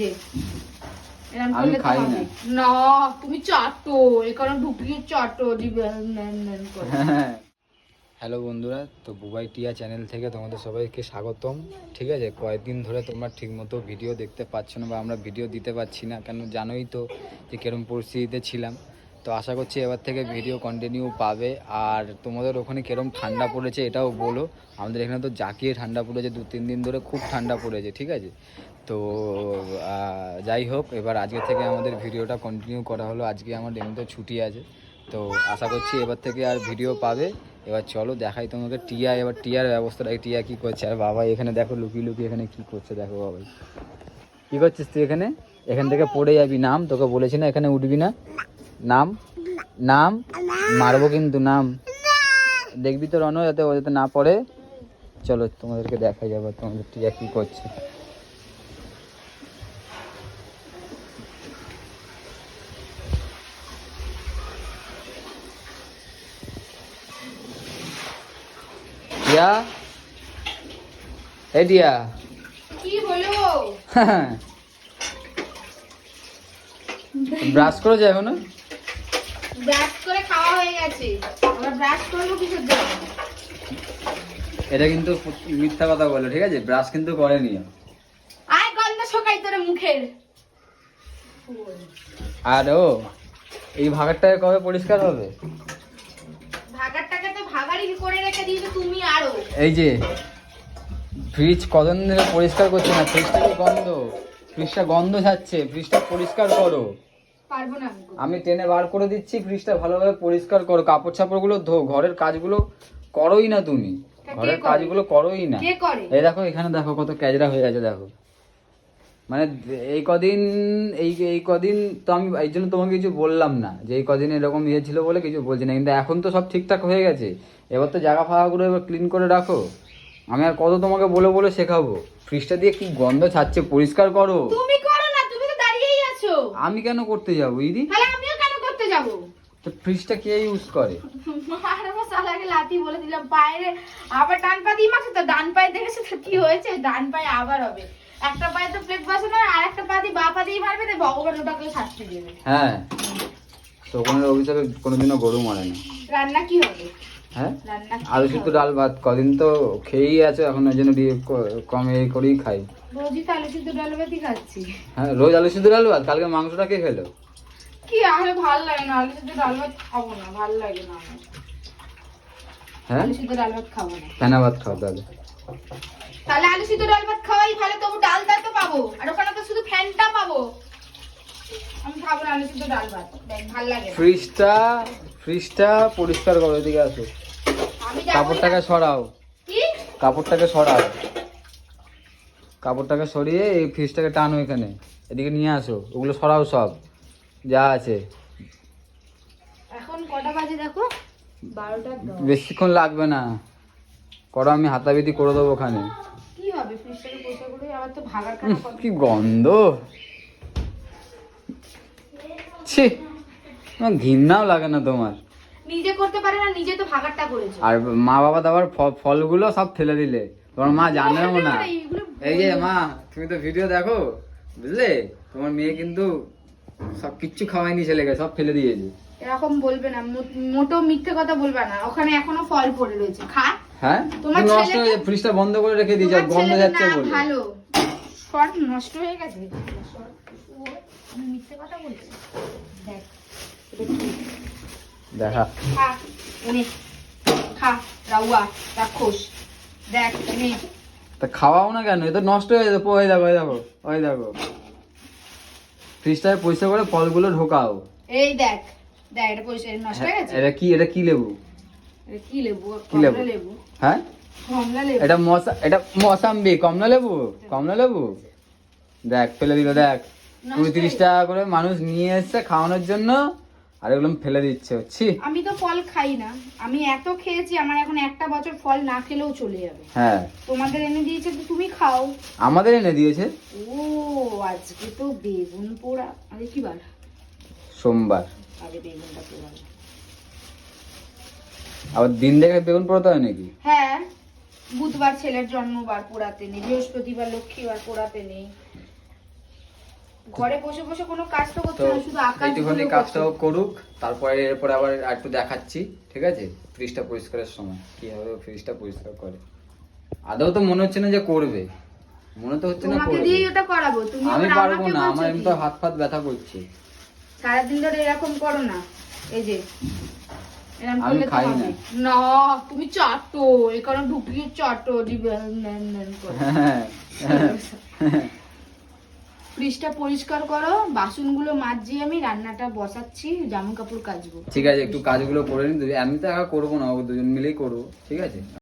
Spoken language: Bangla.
যে, আমি খাই না। না তুমি চাটো ঢুকিয়ে চাটো। হ্যালো বন্ধুরা তো বুবাই টিয়া চ্যানেল থেকে তোমাদের সবাইকে স্বাগতম। ঠিক আছে কয়েকদিন ধরে তোমরা ঠিকমতো ভিডিও দেখতে পাচ্ছ না বা আমরা ভিডিও দিতে পারছি না কেন জানোই তো যে কিরম পরিস্থিতিতে ছিলাম। তো আশা করছি এবার থেকে ভিডিও কন্টিনিউ পাবে। আর তোমাদের ওখানে কিরম ঠান্ডা পড়েছে এটাও বলো। আমাদের এখানে তো জাকিয়ে ঠান্ডা পড়েছে দু তিন দিন ধরে খুব ঠান্ডা পড়েছে ঠিক আছে? তো যাই হোক, এবার আজকে থেকে আমাদের ভিডিওটা কন্টিনিউ করা হলো। আজকে আমার এমনিতে ছুটি আছে। তো আশা করছি এবার থেকে আর ভিডিও পাবে। এবার চলো দেখাই তোমাকে টিয়া। এবার টিয়ার ব্যবস্থাটা টিয়া কি করছে? আর বাবা এখানে দেখো, লুকিয়ে লুকিয়ে এখানে কি করছে, দেখো বাবাই। কি করছিস তুই এখানে? এখান থেকে পড়ে যাবি। নাম তোকে বলেছি না, এখানে উঠবি না। নাম? নাম? মারবো কিন্তু নাম। দেখবি তো রনো, যাতে ও যাতে না পড়ে। চলো তোমাদেরকে দেখা যাবে তোমাদের টিয়া কি করছে। টিয়া এই টিয়া কি হলো? ব্রাশ এখনও? ব্রাশ করে খাওয়া হয়ে গেছে। আবার ব্রাশ করব জন্য এটা কিন্তু মিথ্যা কথা বলে ঠিক আছে? ব্রাশ কিন্তু করেনি আয় গন্ধ শোকাই তোর মুখের। আর ও এই ভাগারটা কবে পরিষ্কার হবে? করে রেখে দিয়েছ তুমি আরও। এই যে ফ্রিজ কতদিন ধরে পরিষ্কার করছে না? ফ্রিজটা কি গন্ধ? ফ্রিজটা গন্ধ যাচ্ছে ফ্রিজটা পরিষ্কার করো। পারব না আমি টেনে বার করে দিচ্ছি ফ্রিজটা ভালোভাবে পরিষ্কার করো। কাপড় চাপড়গুলো ধো ঘরের কাজগুলো করোই না তুমি। ঘরের কাজগুলো করোই না। এই দেখো এখানে দেখো কত ক্যাজরা হয়ে আছে দেখো। মানে এই কদিন এই এই কদিন তো আমি এই জন্য তোমাকে কিছু বললাম না যে এই কদিন এরকম ইয়ে ছিল বলে কিছু বলছি না কিন্তু এখন তো সব ঠিকঠাক হয়ে গেছে। এবার তো জায়গা ফাঁকাগুলো এবার ক্লিন করে রাখো। আমি আর কত তোমাকে বলে বলে শেখাবো? ফ্রিজটা দিয়ে কি গন্ধ ছাড়ছে? পরিষ্কার করো। তুমি করো না তুমি তো দাঁড়িয়েই আছো। আমি কেন করতে যাব ইদি তাহলে আমিও কেন করতে যাব? তো ফ্রিজটা কে ইউজ করে? আর লাথি বলে দিলাম পায়ে আবার ডান পা দিয়ে তো ডান পায়ে দেখেছে তো কি হয়েছে? ডান পায়ে আবার হবে। একটা পায়ে তো প্লেট বসানো আর একটা পা দিয়ে বা পা দিয়ে মারবে তো ভগবান ওটাকে শাস্তি দেবে। হ্যাঁ। শকুনের অভিশাপে কোনোদিনও গরু মারে না। রান্না কি হবে? হ্যাঁ? আলু সিদ্ধ ডাল ভাত কদিন তো খেয়েই আছে এখন ওই জন্য কম এই করেই খাই। রোজই তো আলু সিদ্ধ ডাল ভাতই খাচ্ছি। হ্যাঁ রোজ আলু সিদ্ধ ডাল ভাত? কালকে মাংসটা কে খেলো? কি আরে ভালো লাগে না আলু সিদ্ধ ডাল ভাত খাব না ভালো লাগে না আমার। হ্যাঁ? আলু সিদ্ধ ডাল ভাত খাব না। ফেনা ভাত খাও তাহলে। তাহলে আলু সিদ্ধ ডাল ভাত খাওয়াই ভালো তবু ডালটা তো পাবো। আর ওখানে তো শুধু ফ্যানটা পাবো। আমি খাব না আলু সিদ্ধ ডাল ভাত। দেখ ভালো লাগে। ফ্রিজটা ফ্রিজটা পরিষ্কার করো এদিকে আসো। কাপড়টাকে সরাও। কি? কাপড়টাকে সরাও। কাপড়টাকে সরিয়ে এই ফ্রিজটাকে টানো এখানে। এদিকে নিয়ে আসো। ওগুলো সরাও সব। যা আছে। এখন কটা বাজে দেখো? বারোটা বেশিক্ষণ লাগবে না। করো আমি হাতাবিধি করে দেবো ওখানে কি হবে ফ্রিজটাকে পয়সা করে আবার তো ভাগার উম, কাটা কি গন্ধ। ছি আমার ঘৃণাও লাগে না তোমার। নিজে করতে পারে না নিজে তো ভাগারটা করেছে। আর মা বাবা ফ- ফলগুলো সব ফেলে দিলে। তোমার মা জানেও না। এই যে মা তুমি তো ভিডিও দেখো বুঝলে? তোমার মেয়ে কিন্তু সব কিচ্ছু খাওয়ায়নি ছেলেকে সব ফেলে দিয়েছে। এরকম বলবে না মোটো মিথ্যে কথা বলবে না। ওখানে এখনও ফল পড়ে রয়েছে। খা। হ্যাঁ? তোমার নষ্ট হয়ে ফ্রিজটা বন্ধ করে রেখে দিয়েছে গন্ধ যাচ্ছে বলে। ভালো। নষ্ট হয়ে গেছে? আমি মিথ্যে কথা বলছি। দেখ দেখা। খা রাউয়া রাক্ষস। দেখ এনে। তা খাওয়াও না কেন? এ তো নষ্ট হয়ে যাবে। ওই দেখো ওই দেখো ওই দেখো। ফ্রিজটায় পয়সা করে ফলগুলো ঢোকাও। এই দেখ দেখ এটা পয়সা নষ্ট হয়ে গেছে? এটা কি এটা কি লেবু? এটা কি লেবু? কি লেবু? কমলা লেবু। হ্যাঁ? কমলা লেবু। এটা মশা এটা মশাম্বি। কমলা লেবু? কমলা লেবু? দেখ ফেলে দিল দেখ। কুড়ি তিরিশ টাকা করে মানুষ নিয়ে এসছে খাওয়ানোর জন্য আর এগুলো ফেলে দিচ্ছে ছি। আমি তো ফল খাই না। আমি এত খেয়েছি আমার এখন একটা বছর ফল না খেলেও চলে যাবে। হ্যাঁ। তোমাদের এনে দিয়েছে তো তুমি খাও। আমাদের এনে দিয়েছে। ও আজকে তো বেগুন পোড়া। আরে কি বার? সোমবার। আগে বেগুনটা পোড়া আবার দিন দেখে বেগুন পড়তে হয় নাকি? হ্যাঁ। বুধবার ছেলের জন্মবার পোড়াতে নেই বৃহস্পতিবার লক্ষ্মীবার পোড়াতে নেই। ঘরে বসে বসে কোনো কাজ তো করতে না শুধু আকাশ এইটুখানি কাজটাও করুক তারপরে এরপরে আবার একটু দেখাচ্ছি ঠিক আছে? ফ্রিজটা পরিষ্কারের সময় কীভাবে ফ্রিজটা পরিষ্কার করে। আদৌ তো মনে হচ্ছে না যে করবে। মনে তো হচ্ছে না তোমাকে করবে। দিয়েই ওটা করাবো তুমি আমি আবার পারব আমাকে না বলছো আমার এমনি তো হাত ফাত ব্যথা করছে। সারাদিন ধরে এরকম করো না। এই যে এরকম আমি করলে তো খাই হবে। না। না তুমি চাটো এখানে ঢুকিয়ে চাটো দিবে নেন নেন করে। ফ্রিজটা পরিষ্কার করো, বাসনগুলো মাজিয়ে আমি রান্নাটা বসাচ্ছি জামা কাপড় কাচবো। ঠিক আছে, একটু কাজগুলো করে দুজন- আমি তো একা করব না দুজন মিলেই করব, ঠিক আছে?